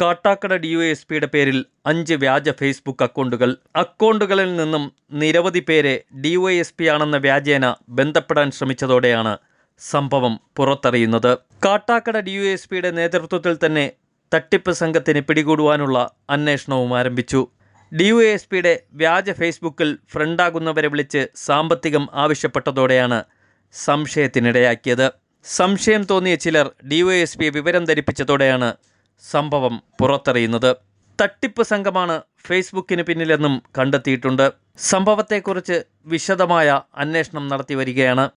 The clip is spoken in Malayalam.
കാട്ടാക്കട ഡി യു എസ് പിയുടെ പേരിൽ അഞ്ച് വ്യാജ ഫേസ്ബുക്ക് അക്കൗണ്ടുകൾ. അക്കൗണ്ടുകളിൽ നിന്നും നിരവധി പേരെ ഡി ഒ എസ് പി ആണെന്ന വ്യാജേന ബന്ധപ്പെടാൻ ശ്രമിച്ചതോടെയാണ് സംഭവം പുറത്തറിയുന്നത്. കാട്ടാക്കട ഡി യു എസ് പിയുടെ നേതൃത്വത്തിൽ തന്നെ തട്ടിപ്പ് സംഘത്തിന് പിടികൂടുവാനുള്ള അന്വേഷണവും ആരംഭിച്ചു. ഡി യു എസ് പിയുടെ വ്യാജ ഫേസ്ബുക്കിൽ ഫ്രണ്ടാകുന്നവരെ വിളിച്ച് സാമ്പത്തികം ആവശ്യപ്പെട്ടതോടെയാണ് സംശയത്തിനിടയാക്കിയത്. സംശയം തോന്നിയ ചിലർ ഡിവൈഎസ് പിയെ വിവരം ധരിപ്പിച്ചതോടെയാണ് സംഭവം പുറത്തറിയുന്നത് തട്ടിപ്പ് സംഘമാണ് ഫേസ്ബുക്കിന് പിന്നിലെന്നും കണ്ടെത്തിയിട്ടുണ്ട്. സംഭവത്തെക്കുറിച്ച് വിശദമായ അന്വേഷണം നടത്തി വരികയാണ്.